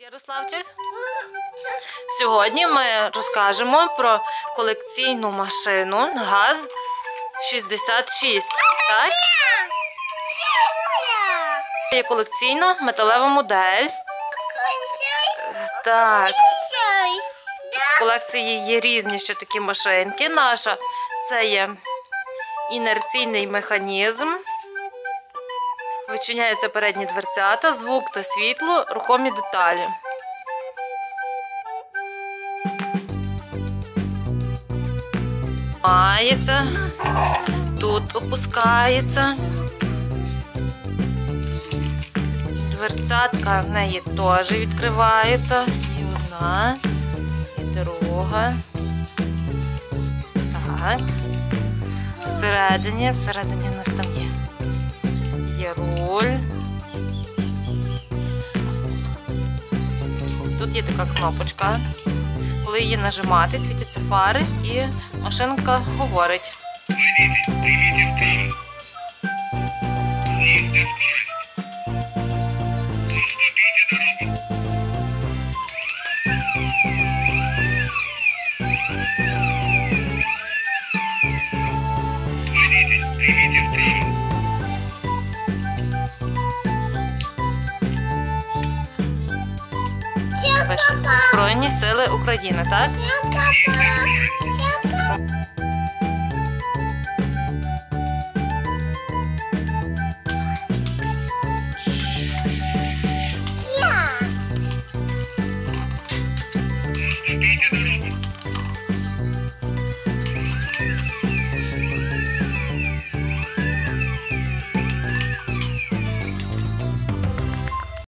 Ярославчик, сьогодні ми розкажемо про колекційну машину ГАЗ 66. Так? Це є колекційна металева модель. Так, в колекції є різні ще такі машинки. Наша це є інерційний механізм. Вичиняються передні дверцята, звук та світло, рухомі деталі. Мається, тут опускається. Дверцятка в неї теж відкривається. І одна, і друга. Так. Всередині, всередині в нас там є. Є руль. Тут є така кнопочка. Коли її нажимати, світяться фари і машинка говорить. Пише Збройні сили України, так?